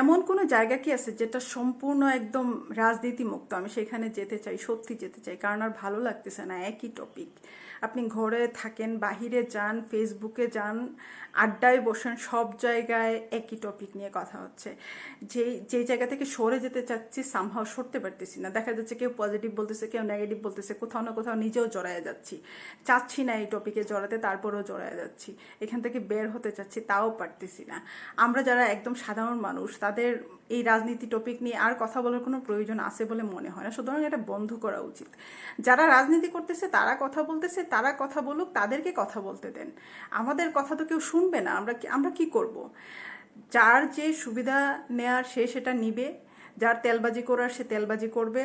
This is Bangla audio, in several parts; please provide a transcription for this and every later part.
এমন কোনো জায়গা কি আছে যেটা সম্পূর্ণ একদম রাজনীতি মুক্ত আমি সেখানে যেতে চাই, সত্যি যেতে চাই, কারণ আর ভালো লাগতেছে না, একই টপিক আপনি ঘরে থাকেন, বাহিরে যান ফেসবুকে যান, আড্ডায় বসেন, সব জায়গায় একই টপিক নিয়ে কথা হচ্ছে। যে যে জায়গা থেকে সরে যেতে চাচ্ছি সামহাও সরতে পারতেছি না। দেখা যাচ্ছে কেউ পজিটিভ বলতেছে, কেউ নেগেটিভ বলতেছে, কোথাও না কোথাও নিজেও জড়ায় যাচ্ছি। চাচ্ছি না এই টপিকে জড়াতে, তারপরেও জড়ায় যাচ্ছি। এখান থেকে বের হতে চাচ্ছি, তাও পারতেছি না। আমরা যারা একদম সাধারণ মানুষ তাদের এই রাজনীতি টপিক নিয়ে আর কথা বলার কোনো প্রয়োজন আছে বলে মনে হয় না। সুতরাং এটা বন্ধ করা উচিত। যারা রাজনীতি করতেছে, তারা কথা বলতেছে, তারা কথা বলুক, তাদেরকে কথা বলতে দেন। আমাদের কথা তো কেউ শুনবে না। আমরা আমরা কি করব? যার যে সুবিধা নেয়ার সে সেটা নিবে, যার তেলবাজি করার সে তেলবাজি করবে,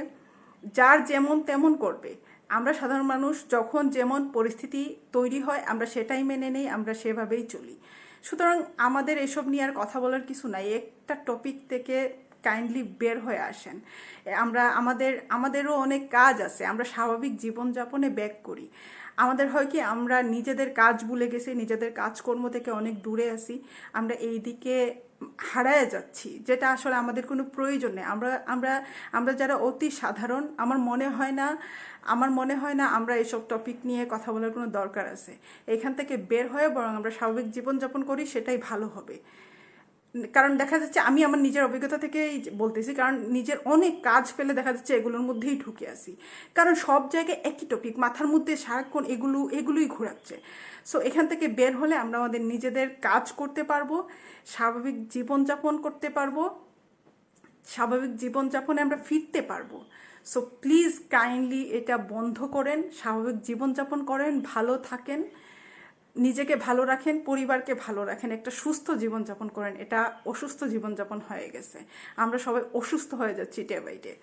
যার যেমন তেমন করবে। আমরা সাধারণ মানুষ, যখন যেমন পরিস্থিতি তৈরি হয়, আমরা সেটাই মেনে নেই, আমরা সেভাবেই চলি। সুতরাং আমাদের এসব নিয়ে আর কথা বলার কিছু নাই। একটা টপিক থেকে কাইন্ডলি বের হয়ে আসেন। আমরা, আমাদের, আমাদেরও অনেক কাজ আছে। আমরা স্বাভাবিক জীবনযাপনে ব্যাক করি। আমাদের হয় কি, আমরা নিজেদের কাজ ভুলে গেছি, নিজেদের কাজকর্ম থেকে অনেক দূরে আছি। আমরা এই দিকে হারায় যাচ্ছি, যেটা আসলে আমাদের কোনো প্রয়োজন নেই। আমরা আমরা আমরা যারা অতি সাধারণ, আমার মনে হয় না, আমার মনে হয় না আমরা এসব টপিক নিয়ে কথা বলার কোনো দরকার আছে। এখান থেকে বের হয়ে বরং আমরা স্বাভাবিক জীবনযাপন করি, সেটাই ভালো হবে। কারণ দেখা যাচ্ছে আমি আমার নিজের অভিজ্ঞতা থেকেই বলতেছি, কারণ নিজের অনেক কাজ ফেলে দেখা যাচ্ছে এগুলোর মধ্যেই ঢুকে আসি কারণ সব জায়গায় একই টপিক মাথার মধ্যে সারাক্ষণ এগুলো, এগুলোই ঘোরাচ্ছে। সো এখান থেকে বের হলে আমরা আমাদের নিজেদের কাজ করতে পারব, স্বাভাবিক জীবনযাপন করতে পারব, স্বাভাবিক জীবনযাপনে আমরা ফিরতে পারব। সো প্লিজ কাইন্ডলি এটা বন্ধ করেন, স্বাভাবিক জীবনযাপন করেন, ভালো থাকেন। নিজেকে ভালো রাখেন, পরিবারকে ভালো রাখেন, একটা সুস্থ জীবনযাপন করেন, এটা অসুস্থ জীবনযাপন হয়ে গেছে। আমরা সবাই অসুস্থ হয়ে যাচ্ছি ডে বাই ডে